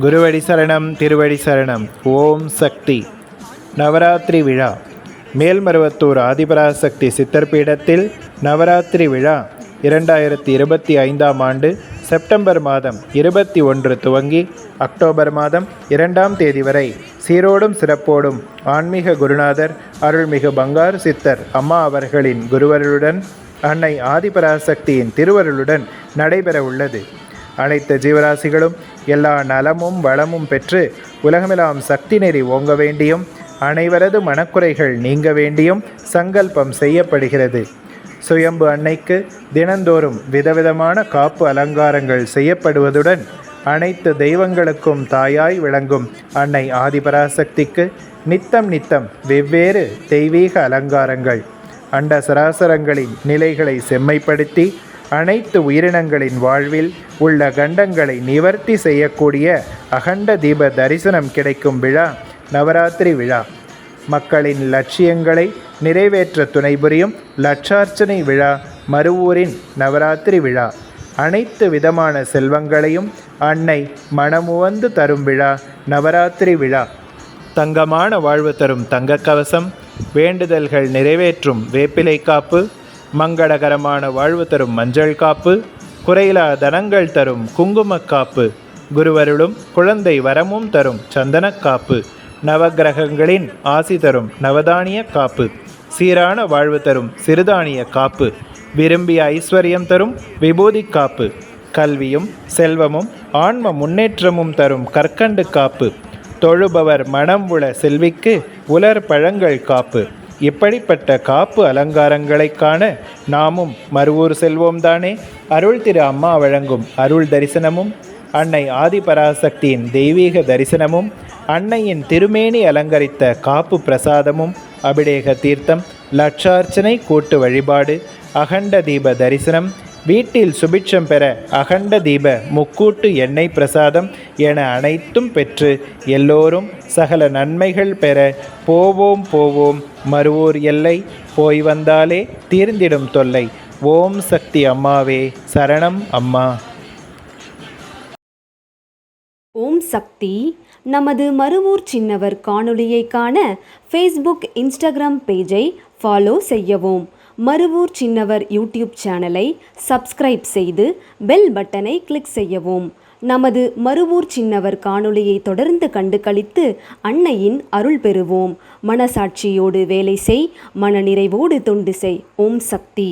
குருவடி சரணம் திருவடி சரணம். ஓம் சக்தி. நவராத்திரி விழா. மேல்மருவத்தூர் ஆதிபராசக்தி சித்தர் பீடத்தில் நவராத்திரி விழா. இரண்டாயிரத்தி இருபத்தி ஐந்தாம் ஆண்டு செப்டம்பர் மாதம் இருபத்தி ஒன்று துவங்கி அக்டோபர் மாதம் இரண்டாம் தேதி வரை சீரோடும் சிறப்போடும் ஆன்மீக குருநாதர் அருள்மிகு பங்காரு சித்தர் அம்மா அவர்களின் குருவருளுடன் அன்னை ஆதிபராசக்தியின் திருவருளுடன் நடைபெற உள்ளது. அனைத்து ஜீவராசிகளும் எல்லா நலமும் வளமும் பெற்று உலகமெல்லாம் சக்தி நெறி ஓங்க வேண்டியும் அனைவரது மனக்குறைகள் நீங்க வேண்டியும் சங்கல்பம் செய்யப்படுகிறது. சுயம்பு அன்னைக்கு தினந்தோறும் விதவிதமான காப்பு அலங்காரங்கள் செய்யப்படுவதுடன் அனைத்து தெய்வங்களுக்கும் தாயாய் விளங்கும் அன்னை ஆதிபராசக்திக்கு நித்தம் நித்தம் வெவ்வேறு தெய்வீக அலங்காரங்கள் அண்ட சராசரங்களின் நிலைகளை செம்மைப்படுத்தி அனைத்து உயிரினங்களின் வாழ்வில் உள்ள கண்டங்களை நிவர்த்தி செய்யக்கூடிய அகண்ட தீப தரிசனம் கிடைக்கும் விழா நவராத்திரி விழா. மக்களின் லட்சியங்களை நிறைவேற்ற துணைபுரியும் லட்சார்ச்சனை விழா மறுவூரின் நவராத்திரி விழா. அனைத்து விதமான செல்வங்களையும் அன்னை மனமுவந்து தரும் விழா நவராத்திரி விழா. தங்கமான வாழ்வு தரும் தங்கக் கவசம் வேண்டுதல்கள் நிறைவேற்றும் வேப்பிலை காப்பு மங்களகரமான வாழ்வு தரும் மஞ்சள் காப்பு குறையிலா தனங்கள் தரும் குங்குமக்காப்பு குருவருளும் குழந்தை வரமும் தரும் சந்தனக்காப்பு நவகிரகங்களின் நவக்கிரகங்களின் ஆசி தரும் நவதானிய காப்பு. சீரான வாழ்வு தரும் சிறுதானிய காப்பு. விரும்பிய ஐஸ்வர்யம் தரும் விபூதி காப்பு. கல்வியும் செல்வமும் ஆன்ம முன்னேற்றமும் தரும் கற்கண்டு காப்பு. தொழுபவர் மனம் உள செல்விக்கு உலர் பழங்கள் காப்பு. இப்படிப்பட்ட காப்பு அலங்காரங்களை காண நாமும் மறுவூர் செல்வோம் தானே. அருள் திரு அம்மா வழங்கும் அருள் தரிசனமும் அன்னை ஆதிபராசக்தியின் தெய்வீக தரிசனமும் அன்னையின் திருமேனி அலங்கரித்த காப்பு பிரசாதமும் அபிடேக தீர்த்தம் லட்சார்ச்சனை கூட்டு வழிபாடு அகண்ட தீப தரிசனம் வீட்டில் சுபிட்சம் பெற அகண்ட தீப முக்கூட்டு எண்ணெய் பிரசாதம் என அனைத்தும் பெற்று எல்லோரும் சகல நன்மைகள் பெற போவோம் போவோம். மறுவோர் எல்லை போய் வந்தாலே தீர்ந்திடும் தொல்லை. ஓம் சக்தி அம்மாவே சரணம் அம்மா. சக்தி நமது மறுவூர் சின்னவர் காணொளியை காண ஃபேஸ்புக் இன்ஸ்டாகிராம் பேஜை ஃபாலோ செய்யவும். மறுவூர் சின்னவர் யூடியூப் சேனலை சப்ஸ்கிரைப் செய்து பெல் பட்டனை கிளிக் செய்யவும். நமது மறுவூர் சின்னவர் காணொளியை தொடர்ந்து கண்டு கழித்து அன்னையின் அருள் பெறுவோம். மனசாட்சியோடு வேலை செய் மனநிறைவோடு தொண்டு செய். ஓம் சக்தி.